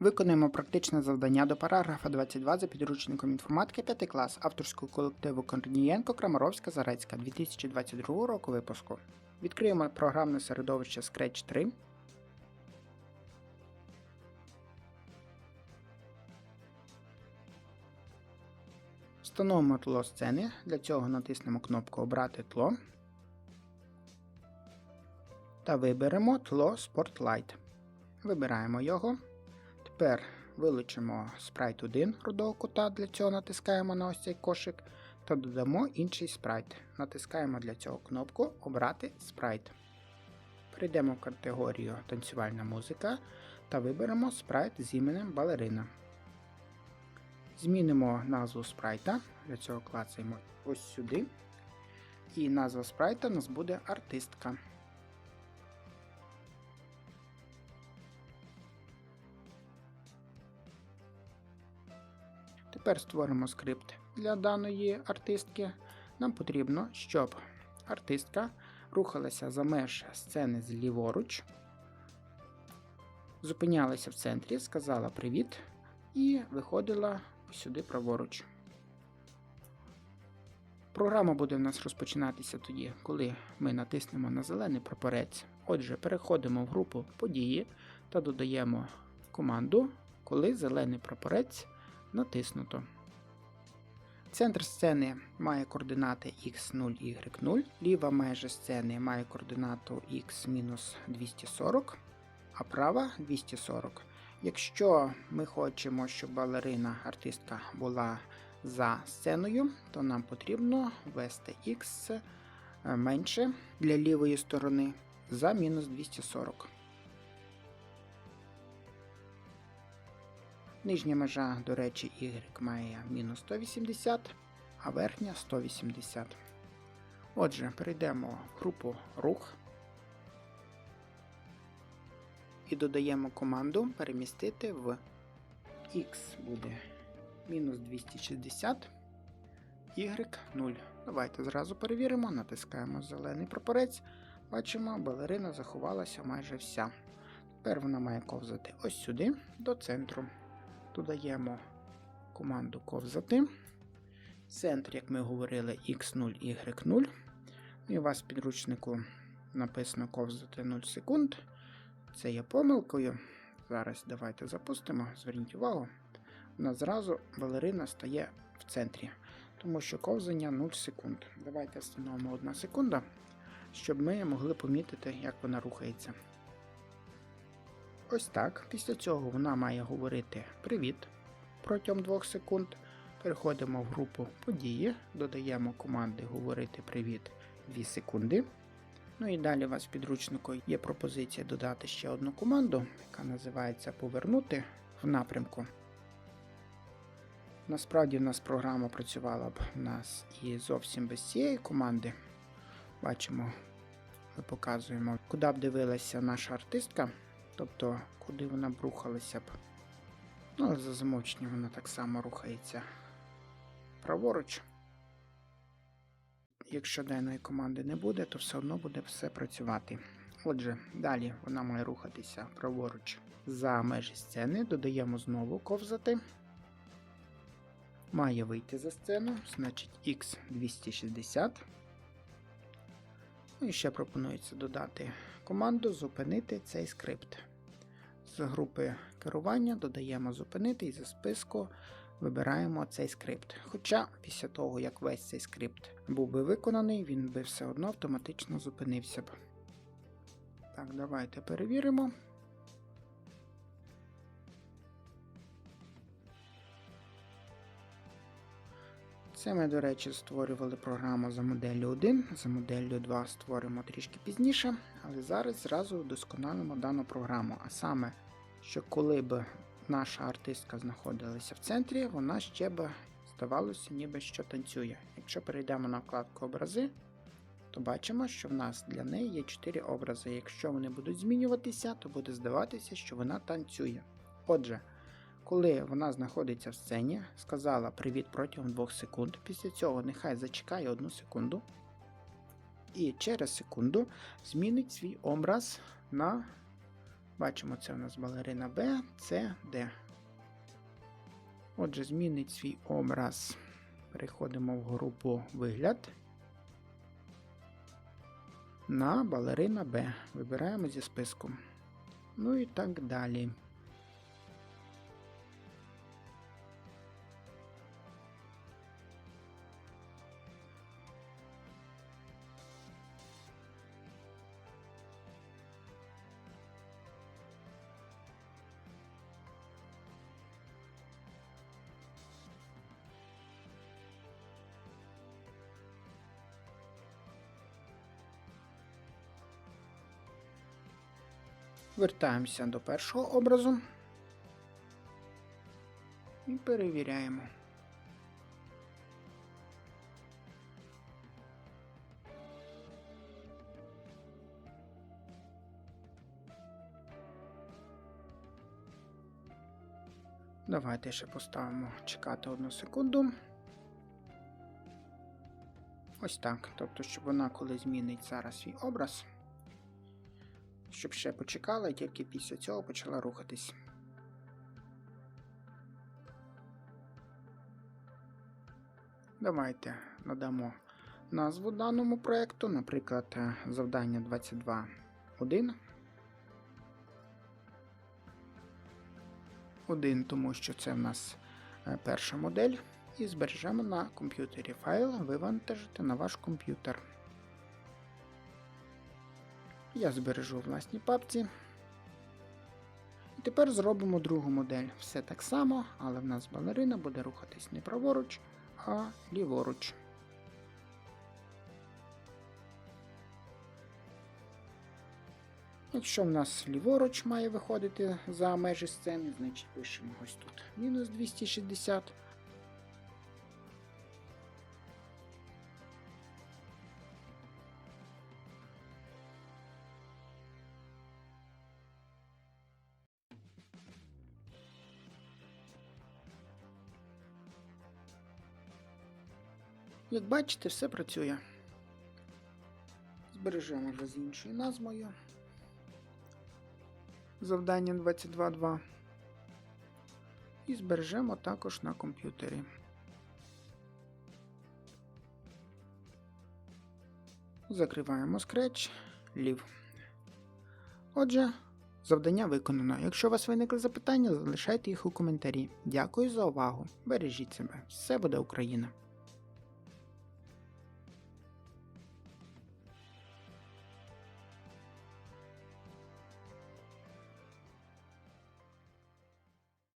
Виконуємо практичне завдання до параграфа 22 за підручником інформатики 5 клас авторського колективу Корнієнко Крамаровська Зарецька 2022 року випуску. Відкриємо програмне середовище Scratch 3. Встановимо тло сцени. Для цього натиснемо кнопку Обрати тло та виберемо тло Spotlight. Вибираємо його. Тепер вилучимо спрайт 1 рудого кута, для цього натискаємо на ось цей кошик та додамо інший спрайт. Натискаємо для цього кнопку Обрати спрайт. Перейдемо в категорію танцювальна музика та виберемо спрайт з іменем балерина. Змінимо назву спрайта, для цього клацаємо ось сюди. І назва спрайта у нас буде артистка. Тепер створимо скрипт для даної артистки. Нам потрібно, щоб артистка рухалася за меж сцени зліворуч, зупинялася в центрі, сказала привіт і виходила сюди праворуч. Програма буде в нас розпочинатися тоді, коли ми натиснемо на зелений прапорець. Отже, переходимо в групу події та додаємо команду, коли зелений прапорець натиснуто. Центр сцени має координати x0, y0, ліва межа сцени має координату x-240, а права 240. Якщо ми хочемо, щоб балерина артистка була за сценою, то нам потрібно ввести x менше для лівої сторони за мінус 240. Нижня межа, до речі, y має мінус 180, а верхня 180. Отже, перейдемо в групу рух і додаємо команду перемістити в X буде мінус 260, Y 0. Давайте зразу перевіримо, натискаємо зелений прапорець. Бачимо, балерина заховалася майже вся. Тепер вона має ковзати ось сюди, до центру. Додаємо команду ковзати. Центр, як ми говорили, x0, y0. І у вас в підручнику написано ковзати 0 секунд. Це є помилкою. Зараз давайте запустимо. Зверніть увагу. У нас зразу балерина стає в центрі, тому що ковзання 0 секунд. Давайте встановимо 1 секунда, щоб ми могли помітити, як вона рухається. Ось так. Після цього вона має говорити Привіт протягом 2 секунд. Переходимо в групу події, додаємо команди Говорити Привіт 2 секунди. Ну і далі у вас в підручнику є пропозиція додати ще одну команду, яка називається Повернути в напрямку. Насправді в нас програма працювала б у нас і зовсім без цієї команди. Бачимо, ми показуємо, куди б дивилася наша артистка. Тобто, куди вона б рухалася б. Ну, але за замовченням вона так само рухається праворуч. Якщо даної команди не буде, то все одно буде все працювати. Отже, далі вона має рухатися праворуч за межі сцени, додаємо знову ковзати. Має вийти за сцену, значить X260. Ну і ще пропонується додати команду зупинити цей скрипт. З групи керування додаємо зупинити і за списку вибираємо цей скрипт. Хоча після того, як весь цей скрипт був би виконаний, він би все одно автоматично зупинився б. Так, давайте перевіримо. Це ми, до речі, створювали програму за моделлю 1, за моделлю 2 створимо трішки пізніше, але зараз зразу вдосконалимо дану програму. А саме, що коли б наша артистка знаходилася в центрі, вона ще б здавалося, ніби що танцює. Якщо перейдемо на вкладку образи, то бачимо, що в нас для неї є 4 образи. Якщо вони будуть змінюватися, то буде здаватися, що вона танцює. Отже, коли вона знаходиться в сцені, сказала привіт протягом 2 секунд. Після цього нехай зачекає 1 секунду. І через секунду змінить свій образ на Бачимо, це у нас балерина Б, С, Д. Отже, змінить свій образ. Переходимо в групу вигляд. На балерина Б. Вибираємо зі списку. Ну і так далі. Вертаємося до першого образу і перевіряємо. Давайте ще поставимо чекати одну секунду. Ось так. Тобто, щоб вона, коли змінить зараз свій образ, щоб ще почекала і тільки після цього почала рухатись. Давайте надамо назву даному проєкту, наприклад, завдання 22.1. 1, тому що це в нас е, перша модель, і збережемо на комп'ютері файл, вивантажити на ваш комп'ютер. Я збережу в власній папці. І тепер зробимо другу модель. Все так само, але в нас балерина буде рухатись не праворуч, а ліворуч. Якщо в нас ліворуч має виходити за межі сцени, значить пишемо ось тут мінус 260. Як бачите, все працює. Збережемо вже з іншою назвою. Завдання 22.2. І збережемо також на комп'ютері. Закриваємо Scratch, Leave. Отже, завдання виконано. Якщо у вас виникли запитання, залишайте їх у коментарі. Дякую за увагу. Бережіть себе. Все буде Україна!